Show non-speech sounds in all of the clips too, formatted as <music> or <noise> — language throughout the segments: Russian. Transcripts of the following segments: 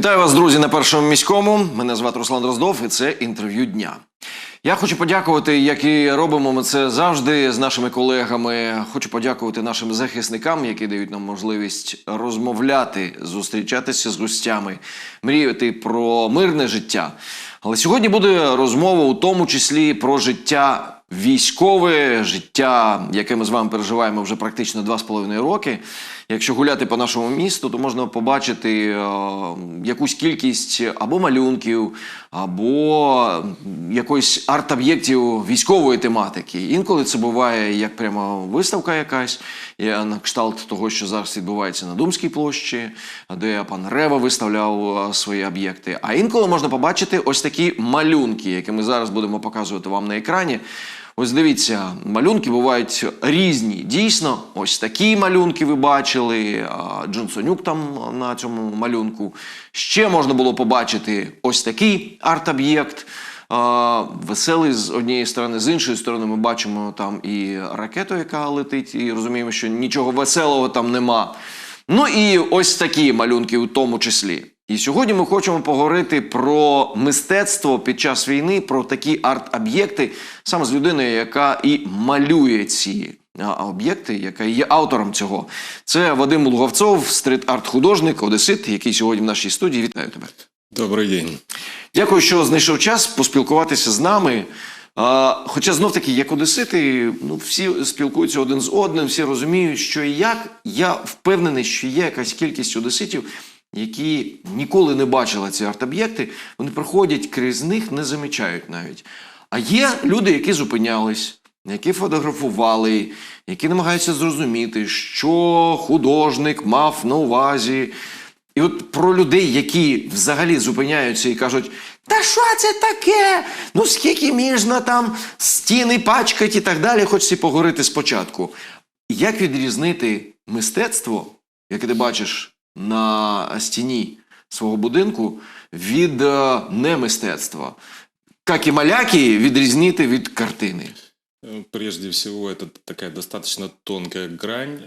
Вітаю вас, друзі, на першому міському. Мене звати Руслан Дроздов, і це інтерв'ю дня. Я хочу подякувати, як і робимо ми це завжди з нашими колегами. Хочу подякувати нашим захисникам, які дають нам можливість розмовляти, зустрічатися з гостями, мріяти про мирне життя. Але сьогодні буде розмова у тому числі про життя військове, життя, яке ми з вами переживаємо вже практично два з половиною роки. Якщо гуляти по нашому місту, то можна побачити е, якусь кількість або малюнків, або якоїсь арт-об'єктів військової тематики. Інколи це буває як прямо виставка якась, на кшталт того, що зараз відбувається на Думській площі, де пан Рева виставляв е, свої об'єкти. А інколи можна побачити ось такі малюнки, які ми зараз будемо показувати вам на екрані. Ось дивіться, малюнки бувають різні. Дійсно, ось такі малюнки ви бачили. Джонсонюк там на цьому малюнку. Ще можна було побачити ось такий арт-об'єкт. Веселий з однієї сторони, з іншої сторони, ми бачимо там і ракету, яка летить, і розуміємо, що нічого веселого там нема. Ну і ось такі малюнки у тому числі. І сьогодні ми хочемо поговорити про мистецтво під час війни, про такі арт-об'єкти, саме з людиною, яка і малює ці об'єкти, яка є автором цього. Це Вадим Луговцов, стрит-арт-художник, одесит, який сьогодні в нашій студії. Вітаю тебе. Добрий день. Дякую, що знайшов час поспілкуватися з нами. А, хоча знов таки, як одесити, ну всі спілкуються один з одним, всі розуміють, що і як. Я впевнений, що є якась кількість одеситів, які ніколи не бачили ці арт-об'єкти, вони проходять крізь них, не замічають навіть. А є люди, які зупинялись, які фотографували, які намагаються зрозуміти, що художник мав на увазі. І от про людей, які взагалі зупиняються і кажуть, та що це таке? Ну скільки можна там стіни пачкати і так далі, хочеться поговорити спочатку. Як відрізнити мистецтво, яке ти бачиш на стіні свого будинку, від е, немистецтва? Як і маляки відрізнити від картини? Э, Прежде всего, это такая достаточно тонкая грань.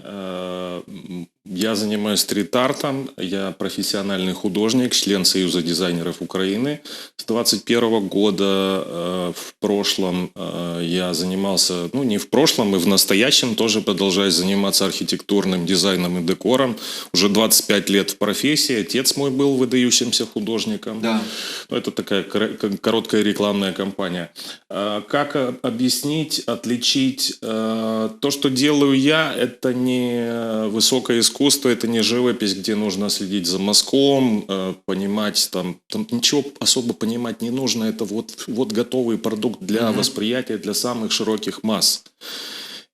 Я занимаюсь стрит-артом, я профессиональный художник, член Союза дизайнеров Украины. С 21 года э, в прошлом э, я занимался, ну не в прошлом, и в настоящем тоже продолжаю заниматься архитектурным дизайном и декором. Уже 25 лет в профессии, отец мой был выдающимся художником. Да. Ну, это такая кор- кор- короткая рекламная кампания. А, Как объяснить, отличить э, то, что делаю я, это не высокое искусство, это не живопись, где нужно следить за мазком, э, понимать там, там ничего особо понимать не нужно. Это вот вот готовый продукт для восприятия для самых широких масс.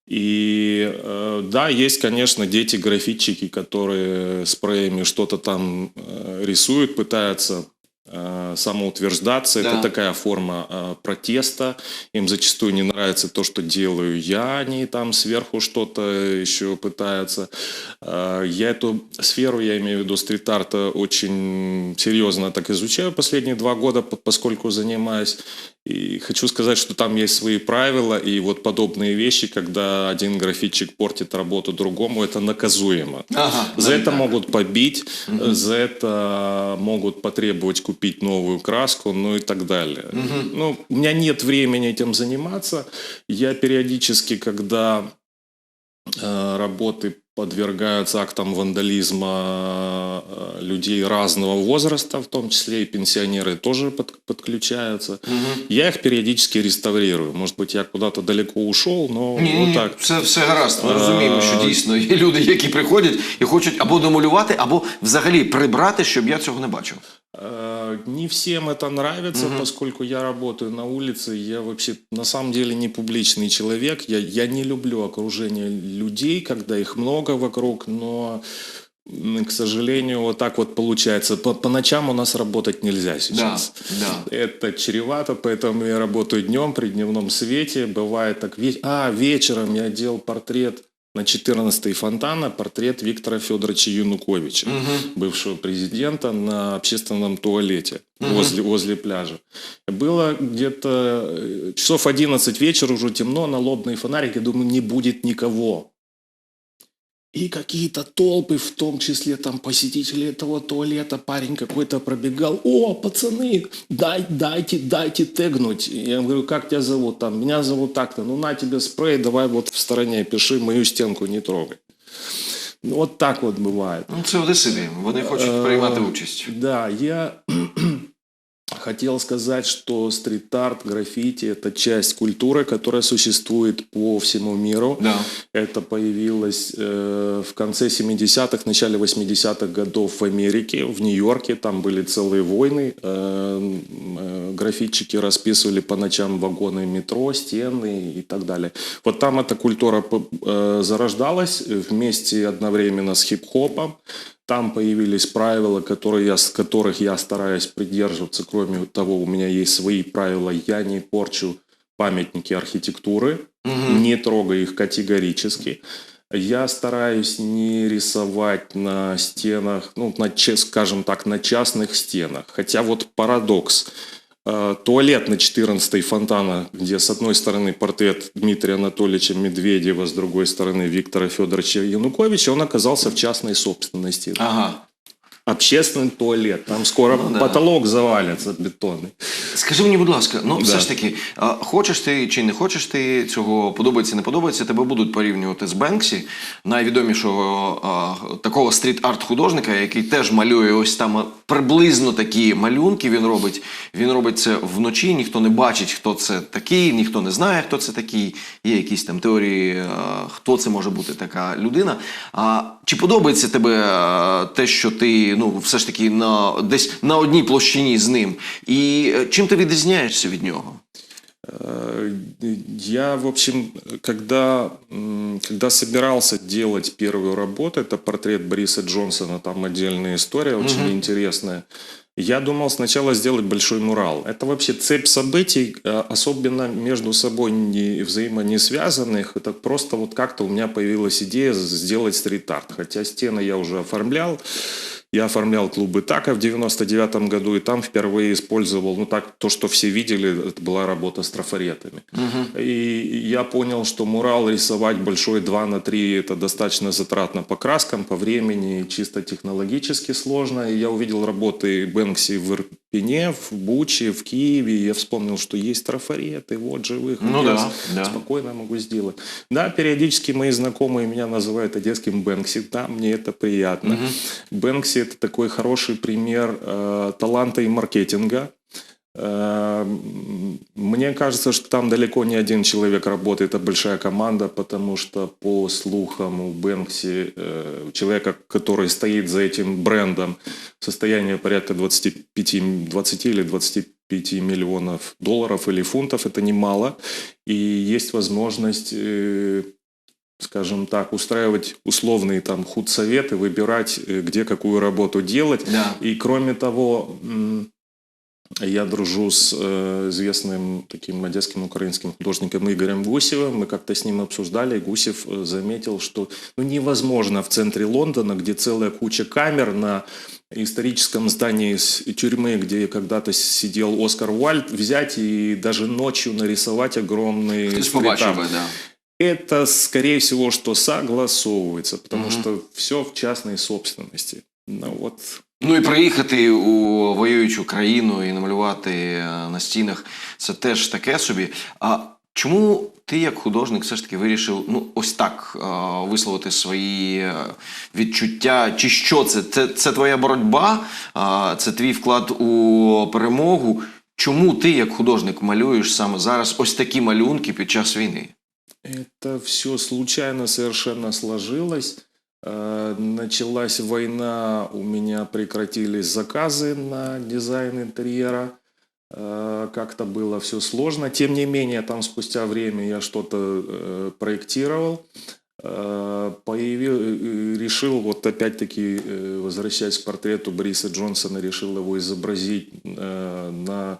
И э, да, есть, конечно, дети-графитчики, которые спреями что-то там э, рисуют, пытаются самоутверждаться. Да. Это такая форма э, протеста. Им зачастую не нравится то, что делаю я. Они там сверху что-то еще пытаются. Э, я эту сферу, я имею в виду стрит-арта, очень серьезно так изучаю последние два года, по- поскольку занимаюсь. И хочу сказать, что там есть свои правила, и вот подобные вещи, когда один графитчик портит работу другому, это наказуемо. Ага, за навіть это так. могут побить, за это могут потребовать купить новую краску, ну и так далее. Ну, у меня нет времени этим заниматься. Я периодически, когда э, работы подвергаются актам вандализма э, людей разного возраста, в том числе и пенсионеры тоже под- подключаются. Я их периодически реставрирую. Может быть, я куда-то далеко ушел, но Ні, ні, вот ні, так. все, все гаразд. Ми А, розуміємо, що дійсно є люди, <laughs> які приходять і хочуть або домалювати, або взагалі прибрати, щоб я цього не бачив. Э, Не всем это нравится, поскольку я работаю на улице. Я вообще на самом деле не публичный человек. Я, я не люблю окружение людей, когда их много вокруг, но, к сожалению, вот так вот получается. По, по ночам у нас работать нельзя сейчас. да. Это чревато, поэтому я работаю днем при дневном свете. Бывает так, а, вечером я делал портрет на 14-й фонтана, портрет Виктора Федоровича Януковича, бывшего президента, на общественном туалете возле, возле пляжа. Было где-то э, часов 11 вечера, уже темно, налобный фонарик, я думаю, не будет никого. И какие-то толпы, в том числе там посетители этого туалета, парень какой-то пробегал, о, пацаны, дай, дайте, дайте тегнуть. Я говорю, как тебя зовут там? Меня зовут так-то. Ну на тебе спрей, давай вот в стороне пиши, мою стенку не трогай. Ну, Вот так вот бывает. Ну, це одесити. Вони хочуть Е, приймати участь. Да, я хотел сказать, что стрит-арт, граффити – это часть культуры, которая существует по всему миру. Да. Это появилось э, в конце 70-х, начале 80-х годов в Америке, в Нью-Йорке. Там были целые войны. Э, э, граффитчики расписывали по ночам вагоны метро, стены и так далее. Вот там эта культура э, зарождалась вместе одновременно с хип-хопом. Там появились правила, которые я, которых я стараюсь придерживаться. Кроме того, у меня есть свои правила. Я не порчу памятники архитектуры, Мгм. не трогаю их категорически. Я стараюсь не рисовать на стенах, ну, на, скажем так, на частных стенах. Хотя вот парадокс. Э, Туалет на 14 фонтана, где с одной стороны портрет Дмитрия Анатольевича Медведева, с другой стороны Виктора Федоровича Януковича, он оказался в частной собственности. Ага. Общественный туалет. Там скоро Ну да. потолок завалится бетонный. Скажи мені, будь ласка, ну все Да. ж таки, а, хочеш ти чи не хочеш ти цього, подобається, не подобається, тебе будуть порівнювати з Бенксі, найвідомішого а, такого стріт-арт художника, який теж малює ось там приблизно такі малюнки. Він робить. Він робить це вночі. Ніхто не бачить, хто це такий, ніхто не знає, хто це такий. Є якісь там теорії, а, хто це може бути така людина. А чи подобається тебе а, те, що ти ну все ж таки на десь на одній площині з ним? І е, чим ти відрізняєшся від нього? Э, Я, в общем, когда, м, когда собирался делать первую работу, это портрет Бориса Джонсона, там отдельная история очень интересная. Я думал сначала сделать большой мурал. Это вообще цепь событий, э, особенно между собой не, взаимо не связанных. Это просто вот как-то у меня появилась идея сделать стрит-арт. Хотя стены я уже оформлял. Я оформлял клубы ТАКа в 99 году, и там впервые использовал, ну так, то, что все видели, это была работа с трафаретами. И я понял, что мурал рисовать большой 2 на 3 это достаточно затратно по краскам, по времени, чисто технологически сложно. И я увидел работы Бэнкси в Ирпене, в Буче, в Киеве. И я вспомнил, что есть трафареты, вот живых. Ну да, да. спокойно могу сделать. Да, периодически мои знакомые меня называют одесским Бэнкси. Да, мне это приятно. Бэнкси это такой хороший пример э, таланта и маркетинга. Э, Мне кажется, что там далеко не один человек работает, а большая команда, потому что по слухам у Бэнкси, э, человека, который стоит за этим брендом, состояние порядка 25, 20 или 25 миллионов долларов или фунтов, это немало. И есть возможность э, скажем так, устраивать условные там худсоветы, выбирать, э, где какую работу делать. Да. И кроме того, я дружу с э, известным таким одесским украинским художником Игорем Гусевым. Мы как-то с ним обсуждали, и Гусев э, заметил, что ну, невозможно в центре Лондона, где целая куча камер на историческом здании тюрьмы, где когда-то сидел Оскар Уальд, взять и даже ночью нарисовать стрит-арт. би, да. Это, скорее всего, что согласовывается, потому Мгм. что все в частной собственности. Ну вот, Ну і приїхати у воюючу країну і намалювати е, на стінах це теж таке собі. А чому ти, як художник, все ж таки вирішив ну ось так е, висловити свої е, відчуття? Чи що це? Це, це твоя боротьба, а, це твій вклад у перемогу. Чому ти, як художник, малюєш саме зараз ось такі малюнки під час війни? Это все случайно совершенно сложилось. Э, Началась война, у меня прекратились заказы на дизайн интерьера. Э, Как-то было все сложно. Тем не менее, там спустя время я что-то э, проектировал. Появил, решил, вот опять-таки, возвращаясь к портрету Бориса Джонсона, решил его изобразить на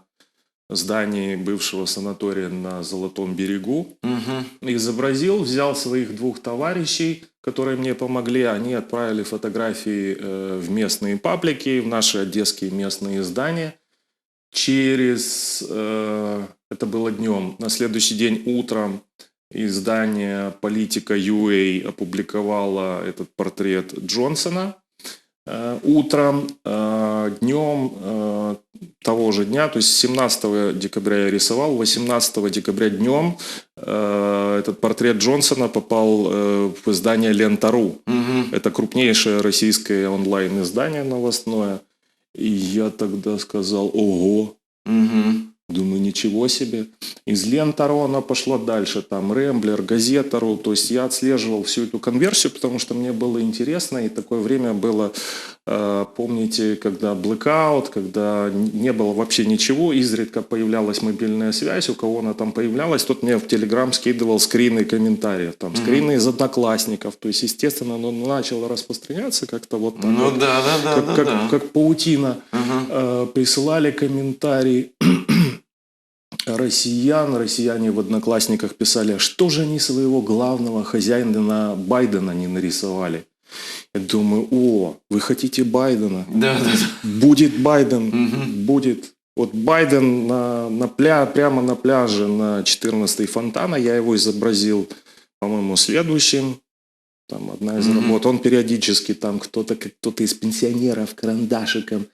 здании бывшего санатория на Золотом берегу Угу. изобразил, взял своих двух товарищей, которые мне помогли. Они отправили фотографии э, в местные паблики, в наши одесские местные издания. Через, э, это было днем, на следующий день утром Издание «Политика UA» опубликовало этот портрет Джонсона утром, э, днем э, того же дня, то есть 17 декабря я рисовал, 18 декабря днем э, этот портрет Джонсона попал э, в издание «Лента.ру». Угу. Это крупнейшее российское онлайн-издание новостное. И я тогда сказал, ого, Угу. Думаю, ничего себе. Из Лента.ру она пошла дальше, там Рэмблер, Газета.ру. То есть я отслеживал всю эту конверсию, потому что мне было интересно. И такое время было, э, помните, когда блэкаут, когда не было вообще ничего, изредка появлялась мобильная связь. У кого она там появлялась, тот мне в Телеграм скидывал скрины комментариев. Там скрины из одноклассников. То есть, естественно, оно начало распространяться как-то вот так Ну вот да, да, да, как, да, как, да. как паутина. Э, присылали комментарии россиян. Россияне в Одноклассниках писали, а что же они своего главного хозяина Байдена не нарисовали? Я думаю, о, вы хотите Байдена? Да, да, да. Будет Байден, будет. Вот Байден на, на пля, прямо на пляже на 14-й фонтана, я его изобразил, по-моему, следующим. Там одна из работ. Он периодически там кто-то, кто-то из пенсионеров карандашиком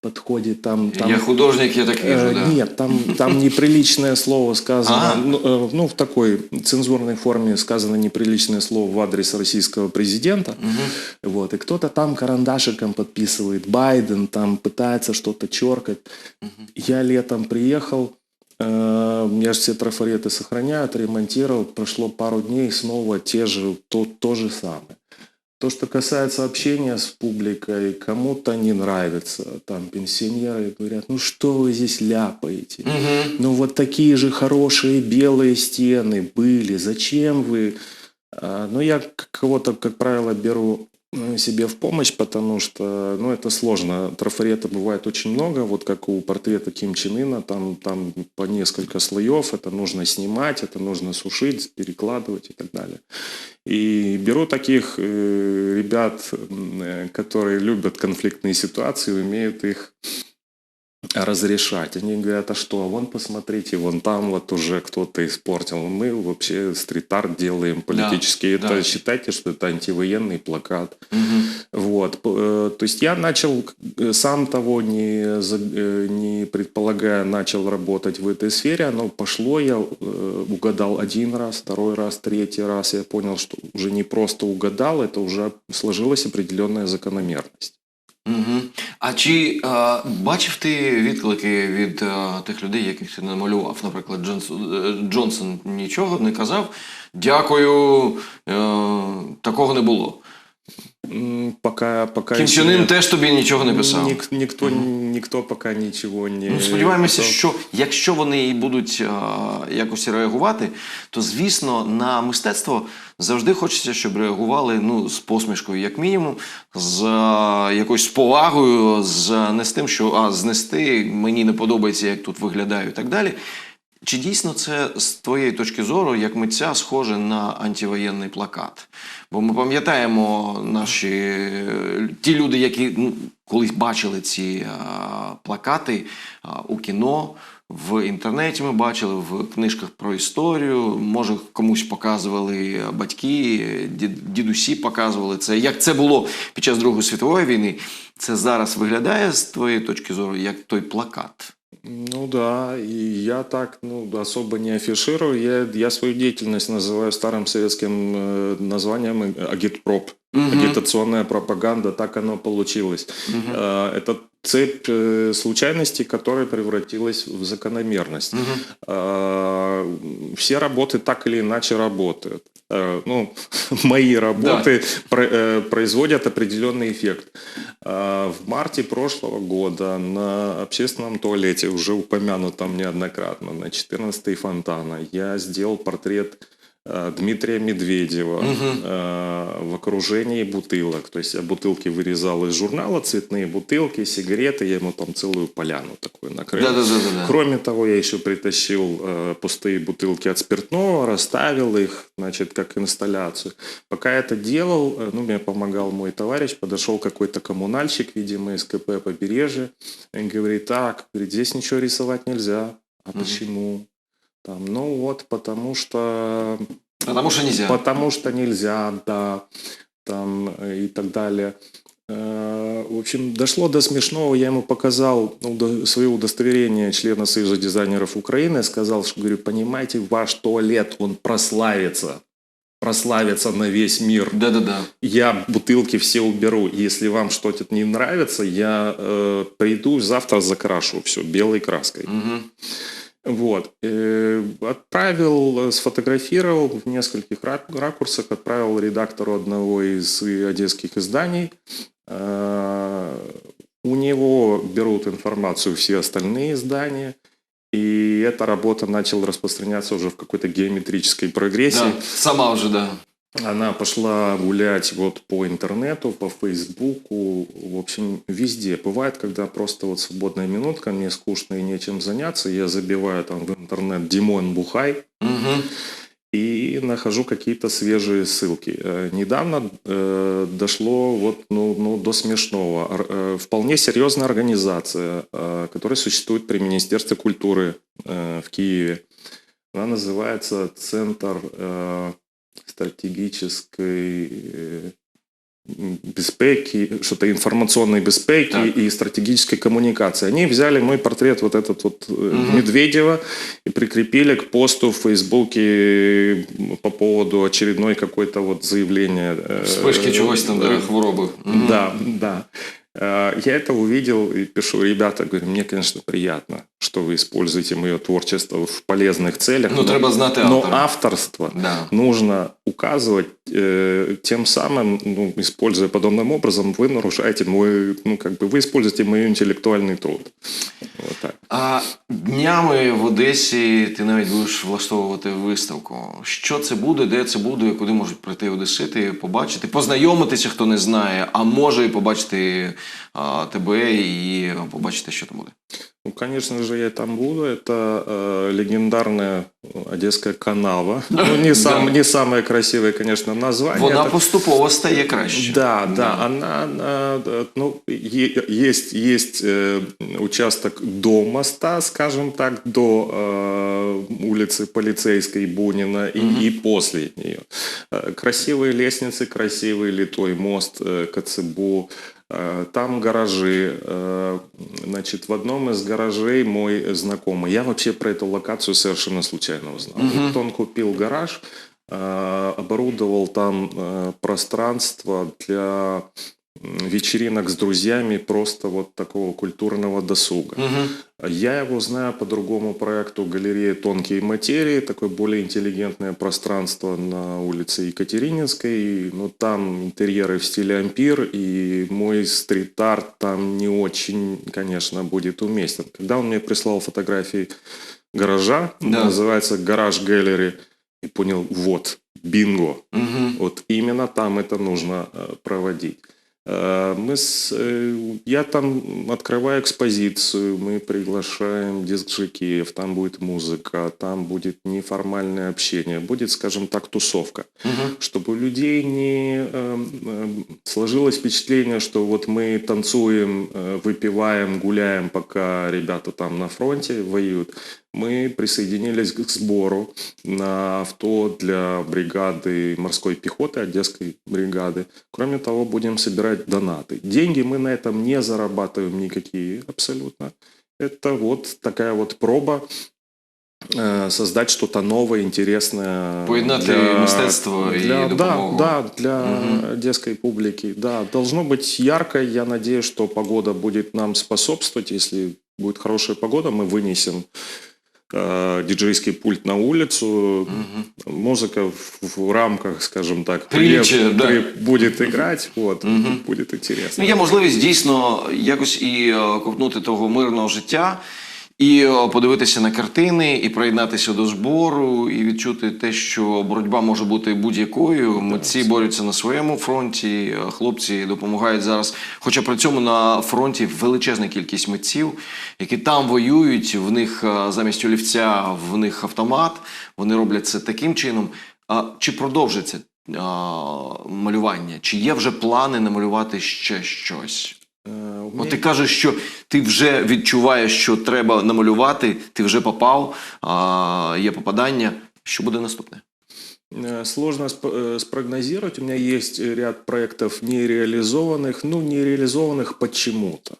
подходит там. там Я художник, я так вижу, Э, да. Нет, там, там неприличное слово сказано, А. ну, э, ну, в такой цензурной форме сказано неприличное слово в адрес российского президента. Мгм. Вот, и кто-то там карандашиком подписывает, Байден там пытается что-то черкать. Мгм. Я летом приехал, э, я же все трафареты сохраняю, отремонтировал, прошло пару дней, снова те же, то, то же самое. То, что касается общения с публикой, кому-то не нравится. Там пенсионеры говорят, ну что вы здесь ляпаете? Мгм. Ну вот такие же хорошие белые стены были. Зачем вы? А, Ну я кого-то, как правило, беру э, себе в помощь, потому что, ну, это сложно. Трафарета бывает очень много, вот как у портрета Ким Чен Ына, там, там по несколько слоев, это нужно снимать, это нужно сушить, перекладывать и так далее. И беру таких э, ребят, э, которые любят конфликтные ситуации, умеют их разрешать. Они говорят, а что, а вон посмотрите, вон там вот уже кто-то испортил. Мы вообще стрит-арт делаем политический. да. это считайте, что это антивоенный плакат. Мгм. Вот. Э, То есть я начал, э, сам того не, э, не предполагая, начал работать в этой сфере. Оно пошло, я угадал один раз, второй раз, третий раз. Я понял, что уже не просто угадал, это уже сложилась определенная закономерность. Мгм. А чи е, бачив ти відклики від е, тих людей, яких ти намалював? Наприклад, Джонс, е, Джонсон нічого не казав. Дякую, е, такого не було. Пока, пока Ын нет. теж тобі нічого не писав. Ник- никто, никто пока ничего не... Ну, сподіваємося, писал. що якщо вони і будуть е, якось реагувати, то звісно на мистецтво завжди хочеться, щоб реагували ну, з посмішкою, як мінімум, з е, якоюсь повагою, з не з тим, що а знести мені не подобається, як тут виглядаю, і так далі. Чи дійсно це з твоєї точки зору, як митця, схоже на антивоєнний плакат? Бо ми пам'ятаємо наші ті люди, які ну, колись бачили ці а, плакати а, у кіно, в інтернеті ми бачили, в книжках про історію. Може, комусь показували батьки, дідусі показували це. Як це було під час Другої світової війни? Це зараз виглядає з твоєї точки зору як той плакат. Ну да, и я так ну, особо не афиширую. Я, я свою деятельность называю старым советским э, названием агитпроп. Мгм. Агитационная пропаганда, так оно получилось. Мгм. Э, Это цепь э, случайностей, которая превратилась в закономерность. А, Все работы так или иначе работают. Э, Ну, <laughs> мои работы про- э, производят определенный эффект. А, В марте прошлого года на общественном туалете, уже упомянутом неоднократно, на 14 фонтана, я сделал портрет Дмитрия Медведева э, в окружении бутылок. То есть я бутылки вырезал из журнала, цветные бутылки, сигареты, я ему там целую поляну такую накрыл. Да-да-да-да. Кроме того, я еще притащил э, пустые бутылки от спиртного, расставил их, значит, как инсталляцию. Пока я это делал, э, ну, мне помогал мой товарищ, подошел какой-то коммунальщик, видимо, из КП побережье, и говорит, так, говорит, здесь ничего рисовать нельзя. А Мгм. почему? Там, ну вот, потому что Потому що нельзя. Потому что нельзя, да, там э, и так далее. Э, В общем, дошло до смешного. Я ему показал удо- свое удостоверение члена Союза дизайнеров Украины. Сказал, что, говорю, понимаете, ваш туалет, он прославится. Прославится на весь мир. Да-да-да. Я бутылки все уберу. Если вам что-то не нравится, я э, приду завтра закрашу все белой краской. Угу. Вот. Э, Отправил, сфотографировал в нескольких рак- ракурсах, отправил редактору одного из одесских изданий. Э, У него берут информацию все остальные издания. И эта работа начала распространяться уже в какой-то геометрической прогрессии. Да. Сама вже, да. Она пошла гулять вот по интернету, по Фейсбуку, в общем, везде. Бывает, когда просто вот свободная минутка, мне скучно и нечем заняться, я забиваю там в интернет Димон Бухай Угу. и нахожу какие-то свежие ссылки. Э, Недавно э, дошло вот ну, ну, до смешного. Ор- э, вполне серьезная организация, э, которая существует при Министерстве культуры э, в Киеве. Она называется Центр э, стратегической э, м, безпеки, что-то информационной безпеки Так. и стратегической коммуникации. Они взяли мой портрет вот этот вот Мгм. Медведева и прикрепили к посту в Фейсбуке по поводу очередной какой-то вот заявления. э, Вспишки чогось там, да, хвороби. Мгм. да, да. Я это увидел и пишу, ребята, говорю, мне, конечно, приятно, что вы используете мое творчество в полезных целях. Ну, но- треба знати но автора. авторство Да. нужно указывать, э, тем самым, ну, используя подобным образом, вы нарушаете мой, ну, как бы, вы используете мой интеллектуальный труд. Вот так. А днями в Одесі ти навіть будеш влаштовувати виставку. Що це буде, де це буде, і куди можуть прийти одесити, побачити, познайомитися, хто не знає, а може і побачити а, тебе і побачити, що там буде. Ну, конечно же, я там буду. Это э, легендарная одесская канава. Ну, не, сам, Да. не самое красивое, конечно, название. Вона Это- поступово стає краще. Да, да, она, она, да, ну, есть, есть э, участок до моста, скажем так, до э, улицы Полицейской Бунина и, Мгм. и после нее. Э, красивые лестницы, красивый литой мост э, Коцебу, э, там гаражи. э, Значит, в одном из гаражей мой знакомый. Я вообще про эту локацию совершенно случайно узнал. Мгм. Вот он купил гараж, э, оборудовал там э, пространство для вечеринок с друзьями, просто вот такого культурного досуга. Угу. Я его знаю по другому проекту галерея «Тонкие материи», такое более интеллигентное пространство на улице Екатерининской. Но там интерьеры в стиле ампир, и мой стрит-арт там не очень, конечно, будет уместен. Когда он мне прислал фотографии гаража, Да. называется «Гараж Галери», и понял, вот, бинго. Угу. Вот именно там это нужно э, проводить. Э, Мы с, э, я там открываю экспозицию, мы приглашаем диск-жокеев, там будет музыка, там будет неформальное общение, будет, скажем так, тусовка. Угу. Чтобы у людей не эм, сложилось впечатление, что вот мы танцуем, э, выпиваем, гуляем, пока ребята там на фронте воюют. Мы присоединились к сбору на авто для бригады морской пехоты, Одесской бригады. Кроме того, будем собирать донаты. Деньги мы на этом не зарабатываем никакие абсолютно. Это вот такая вот проба э, создать что-то новое, интересное. Поєднати мистецтво і для, да, допомогу. да, для Мгм. одесской публики. Да, должно быть ярко. Я надеюсь, что погода будет нам способствовать. Если будет хорошая погода, мы вынесем диджейский пульт на улицу. Угу. Музыка в, в рамках, скажем так, Приличие, при- да. при- будет играть. Вот, угу. будет интересно. Ну, є можливість дійсно якось і е, ковтнути того мирного життя, і е, подивитися на картини, і приєднатися до збору, і відчути те, що боротьба може бути будь-якою. Митці борються на своєму фронті, е, хлопці допомагають зараз. Хоча при цьому на фронті величезна кількість митців, які там воюють, в них е, замість олівця, в них автомат. Вони роблять це таким чином. А чи продовжиться малювання? Чи є вже плани намалювати ще щось? Э, у От меня ти кажеш, що ти вже відчуваєш, що треба намалювати, ти вже попав, а, є попадання. Що буде наступне? Э, Сложно сп- э, спрогнозировать. У меня есть э, ряд проектов нереализованных, ну, нереализованных почему-то.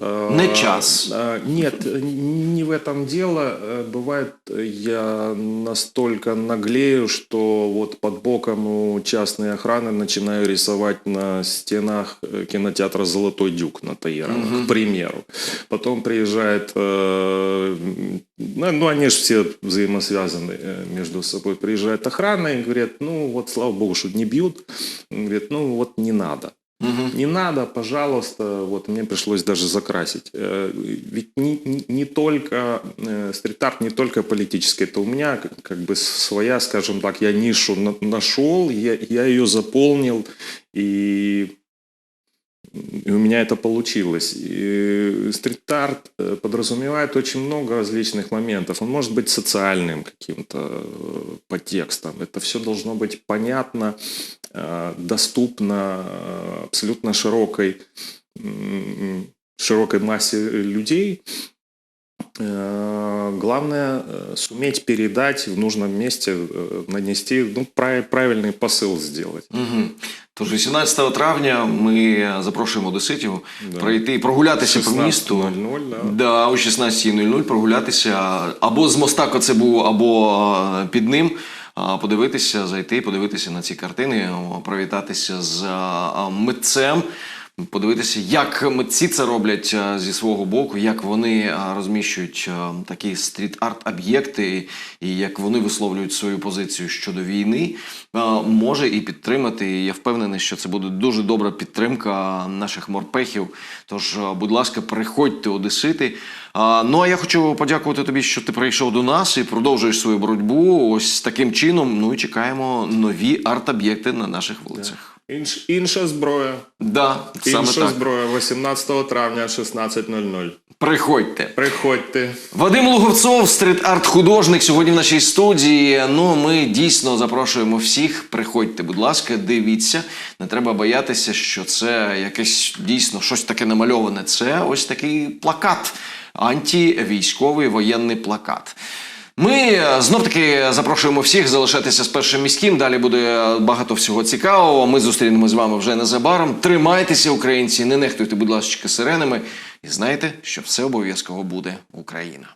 Угу. Э, Не час. Нет, не в этом дело. Э, Бывает, я настолько наглею, что вот под боком у частной охраны начинаю рисовать на стенах э, кинотеатра «Золотой дюк» на Таирова, Мгм. к примеру. Потом приезжает, ну, ну, они же все взаимосвязаны между собой. Приезжает охрана и говорит, ну, вот, слава богу, что не бьют. Говорит, ну, вот не надо. Угу. Не надо, пожалуйста, вот мне пришлось даже закрасить. Э, Ведь не, не- не только э, стрит-арт, не только политический, это у меня как бы своя, скажем так, я нишу на- нашел, я, я ее заполнил, и, и у меня это получилось. И стрит-арт э, подразумевает очень много различных моментов. Он может быть социальным каким-то э, подтекстом. Это все должно быть понятно, э, доступно абсолютно широкой, широкой массе людей. Э, Главное э, суметь передать в нужном месте, э, нанести, ну, прав- правильный посыл сделать. Угу. Тож 18 травня ми запрошуємо одеситів Да. пройти, прогулятися по місту. 16:00, да. Да, о 16.00 прогулятися або з моста Коцебу, або а, під ним. а, Подивитися, зайти, подивитися на ці картини, о, привітатися з а, митцем, подивитися, як митці це роблять зі свого боку, як вони розміщують такі стріт-арт-об'єкти, і як вони висловлюють свою позицію щодо війни, може і підтримати. І я впевнений, що це буде дуже добра підтримка наших морпехів. Тож, будь ласка, приходьте одесити. Ну а я хочу подякувати тобі, що ти прийшов до нас і продовжуєш свою боротьбу. Ось таким чином. Ну і чекаємо нові арт-об'єкти на наших вулицях. Інш, інша зброя. Да, саме Інша так. зброя 18 травня 16.00. Приходьте. Приходьте. Вадим Луговцов, стрит-арт-художник, сьогодні в нашій студії. Ну, ми дійсно запрошуємо всіх. Приходьте, будь ласка, дивіться. Не треба боятися, що це якесь дійсно щось таке намальоване. Це ось такий плакат, антивійськовий воєнний плакат. Ми знов таки запрошуємо всіх залишатися з першим міським. Далі буде багато всього цікавого. Ми зустрінемо з вами вже незабаром. Тримайтеся, українці, не нехтуйте, будь ласка, сиренами. І знайте, що все обов'язково буде Україна.